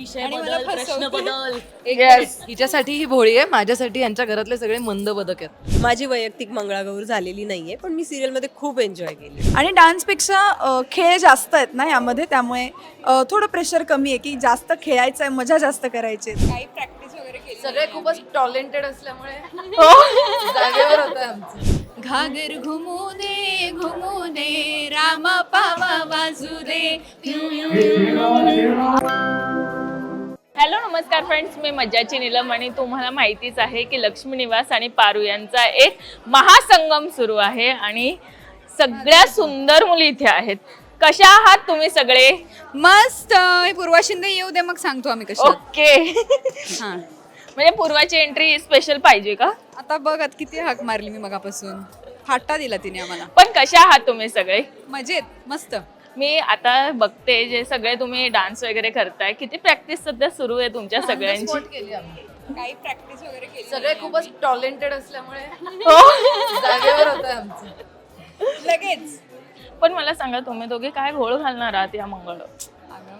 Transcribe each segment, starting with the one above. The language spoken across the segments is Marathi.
विषय आणि मला बदल प्रश्न फसवते. बदल. हिच्यासाठी ही भोळी आहे माझ्यासाठी यांच्या घरातले सगळे मंद बदक आहेत. माझी वैयक्तिक मंगळागौर झालेली नाहीये पण मी सिरियलमध्ये खूप एन्जॉय केली. आणि डान्सपेक्षा अ, खेळ जास्त आहेत ना यामध्ये त्यामुळे अ, थोडं प्रेशर कमी आहे की जास्त खेळायचं आहे मजा जास्त करायची आहे. काही प्रॅक्टिस वगैरे केली सगळे खूपच टॅलेंटेड असल्यामुळे जागेवर होतं आमचं. घागर घुमू दे घुमू दे राम पावा वाजू दे. हॅलो नमस्कार फ्रेंड्स मी मज्जाची नीलम आणि तुम्हाला माहितीच आहे की लक्ष्मी निवास आणि पारू यांचा एक महासंगम सुरू आहे आणि सगळ्या सुंदर मुली इथे आहेत. कशा आहात तुम्ही सगळे? मस्त. हे पूर्वा शिंदे येऊ दे मग सांगतो आम्ही कशा. ओके. हा. म्हणजे पूर्वाची एंट्री स्पेशल पाहिजे का? आता बघ आता किती हाक मारली मी मगापासून. फाटा दिला तिने आम्हाला. पण कशा आहात तुम्ही सगळे? मजेत मस्त. मी आता बघते जे सगळे तुम्ही डान्स वगैरे करताय किती प्रॅक्टिस सध्या सुरू आहे तुमच्या सगळ्यांची Spot केली आम्ही. काही प्रॅक्टिस वगैरे केली सगळे खूपच टॅलेंटेड असल्यामुळे हो. जागेवर होतं आमचं. लगेच. पण मला सांगा तुम्ही दोघे काय घोळ घालणार आहात या मंगळ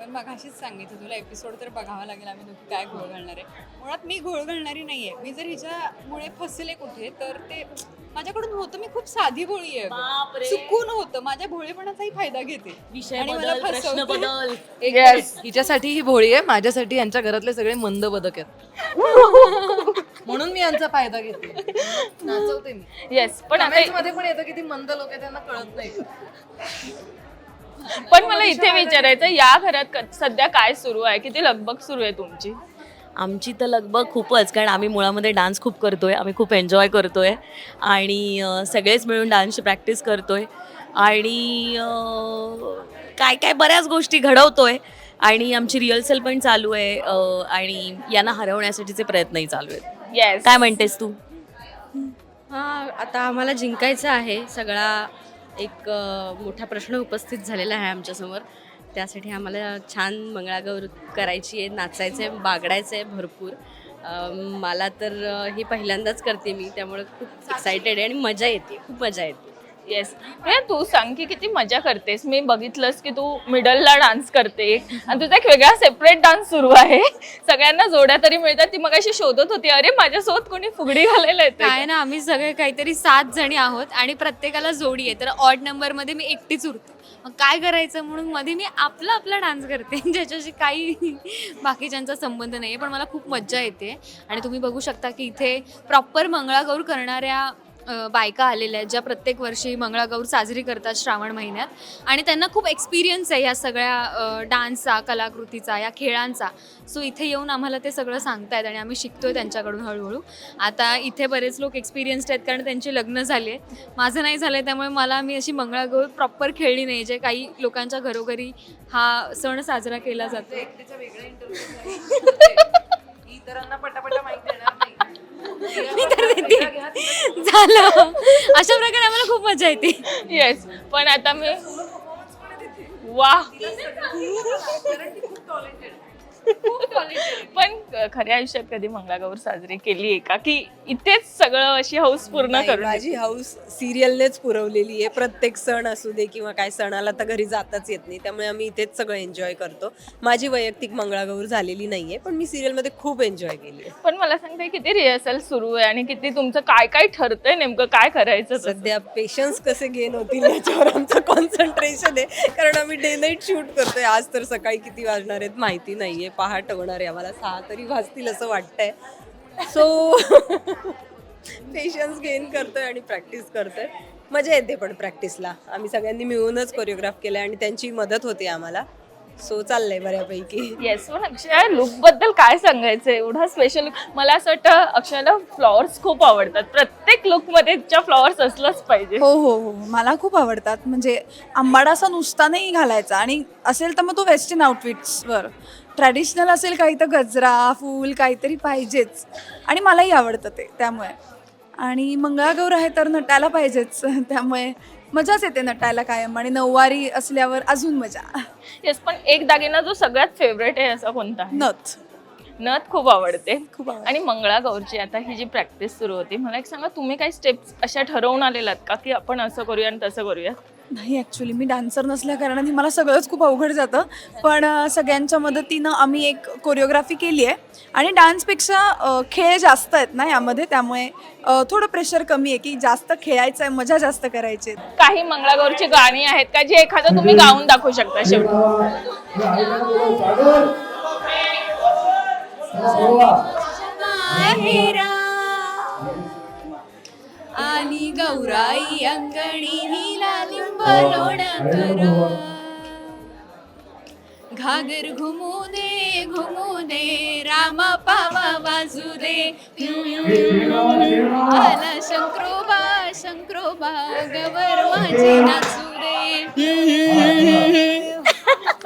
अगं पण मगाशीच सांगितलं तुला एपिसोड तर बघावा लागेल आम्ही दोघी काय घोळ घालणार आहे. मुळात मी घोळ घालणारी नाहीये. मी जर हिच्यामुळे फसले कुठे तर ते माझ्याकडून होतं. मी खूप साधी भोळी आहे. चुकून होतं. माझ्या भोळेपणाचाही फायदा घेते. आणि मला बदल प्रश्न फसवते. बदल. Yes. हिच्यासाठी ही भोळी आहे माझ्यासाठी यांच्या घरातले सगळे मंद बदक आहेत. म्हणून मी यांचा फायदा घेते. नाचवते मी. येस पण आता मध्ये पण येतं किती मंद लोक आहेत त्यांना कळत नाही. मला इथे विचारायचं या घरात क- सध्या काय सुरू आहे? किती लगबग सुरू आहे तुमची? आमची तर लगभग खूपच कारण आम्ही मुळामध्ये डान्स खूप करतोय आम्ही खूप एन्जॉय करतोय आणि अं, सगळेच मिळून डान्सची प्रॅक्टिस करतोय आणि अं, काय काय बऱ्याच गोष्टी घडवतोय आणि आमची रिहर्सल पण चालू आहे अं, आणि यांना हरवण्यासाठीचे प्रयत्नही चालू आहेत. येस काय म्हणतेस तू? हा आता आम्हाला जिंकायचं आहे सगळा एक मोठा प्रश्न उपस्थित झालेला आहे आमच्यासमोर. त्यासाठी आम्हाला छान मंगळागौर करायची आहे नाचायचं आहे बागडायचं आहे भरपूर मला तर हे पहिल्यांदाच करते मी त्यामुळे खूप एक्सायटेड आहे आणि मजा येते खूप मजा येते. येस तू सांग की किती मजा करतेस. मी बघितलंस की तू मिडलला डान्स करते. आणि तुझा एक वेगळा सेपरेट डान्स सुरू आहे. सगळ्यांना जोड्या तरी मिळतात. ती मग अशी शोधत होती अरे माझ्यासोबत कोणी फुगडी घालायला येते काय ना आम्ही सगळे काहीतरी सात जणी आहोत आणि प्रत्येकाला जोडी आहे. तर ऑड नंबरमध्ये मी एकटीच उरते. मग काय करायचं? म्हणून मध्ये मी आपला आपला डान्स करते. ज्याच्याशी काही बाकीच्यांचा संबंध नाही पण मला खूप मज्जा येते. आणि तुम्ही बघू शकता की इथे प्रॉपर मंगळागौर करणाऱ्या बायका आलेल्या आहेत ज्या प्रत्येक वर्षी मंगळागौर साजरी करतात श्रावण महिन्यात. आणि त्यांना खूप एक्सपिरियन्स आहे या सगळ्या डान्सचा कलाकृतीचा या खेळांचा. सो इथे येऊन आम्हाला ते सगळं सांगतायत आणि आम्ही शिकतोय त्यांच्याकडून हळूहळू. आता इथे बरेच लोक एक्सपिरियन्स्ड आहेत कारण त्यांचे लग्न झाले. माझं नाही झालं त्यामुळे मला मी अशी मंगळागौर प्रॉपर खेळली नाही. जे काही लोकांच्या घरोघरी हा सण साजरा केला जातो. इतरांना पटापटा माहिती झालं अशा प्रकारे आम्हाला खूप मजा येते येस पण आता मी वा पण खऱ्या आयुष्यात कधी मंगळागौर साजरी केली आहे का? की इथेच सगळं अशी हौस पूर्ण करून माझी हाऊस सिरियलनेच पुरवलेली आहे. प्रत्येक सण असू दे किंवा काय सणाला तर घरी जाताच येत नाही. त्यामुळे आम्ही इथेच सगळं एन्जॉय करतो. माझी वैयक्तिक मंगळागौर झालेली नाहीये पण मी सिरियलमध्ये खूप एन्जॉय केली आहे. पण मला सांगते किती रिहर्सल सुरू आहे आणि किती तुमचं काय काय ठरतंय नेमकं? काय करायचं तसं? सध्या पेशन्स कसे गेन होतील याच्यावर आमचं कॉन्सन्ट्रेशन आहे. कारण आम्ही डे नाईट शूट करतोय. आज तर सकाळी किती वाजणार आहेत माहिती नाहीये. पहाट होणार आहे. आम्हाला सहा तरी वाजतील असं वाटतंय. सो पेशन्स गेन करतोय आणि प्रॅक्टिस करतोय. मजा येते पण प्रॅक्टिसला आम्ही सगळ्यांनी मिळूनच कोरिओग्राफ केलंय आणि त्यांची मदत होते आम्हाला. सो चाललंय बऱ्यापैकी. येस पण अक्षय लुकबद्दल काय सांगायचं एवढा स्पेशल मला असं वाटतं अक्षयला फ्लॉवर्स खूप आवडतात. प्रत्येक लुकमध्ये तिच्या फ्लॉवर्स असलंच पाहिजे. हो हो हो. मला खूप आवडतात. म्हणजे आंबाडा असा नुसता नाही घालायचा. आणि असेल तर मग तो वेस्टर्न आउटफिट्सवर ट्रॅडिशनल असेल काही तर गजरा फूल काहीतरी पाहिजेच. आणि मलाही आवडतं ते त्यामुळे. आणि मंगळागौर आहे तर नटायला पाहिजेच. त्यामुळे मजाच येते नटायला कायम आणि नऊवारी असल्यावर अजून मजा. येस पण एक दागिना जो सगळ्यात फेवरेट आहे असा कोणता आहे? नथ. नथ खूप आवडते. खूप आवडते. आणि मंगळागौरची आता ही जी प्रॅक्टिस सुरू होती मला एक सांगा तुम्ही काही स्टेप्स अशा ठरवून आलेलात का की आपण असं करूया आणि तसं करूया नाही ॲक्च्युली मी डान्सर नसल्या कारणाने मला सगळंच खूप अवघड जातं. पण सगळ्यांच्या मदतीनं आम्ही एक कोरिओग्राफी केली आहे. आणि डान्सपेक्षा खेळ जास्त आहेत ना यामध्ये. त्यामुळे थोडं प्रेशर कमी आहे की जास्त खेळायचं आहे मजा जास्त करायची आहे. काही मंगळागौरची गाणी आहेत का जे एखादं तुम्ही गाऊन दाखवू शकता शेवटी? आणि गौराई अंगणी हिला लिंब घागर घुमू दे घुमू दे राम पावा वाजू दे। आला शंक्रोबा शंक्रोबा गवर माझी नाचू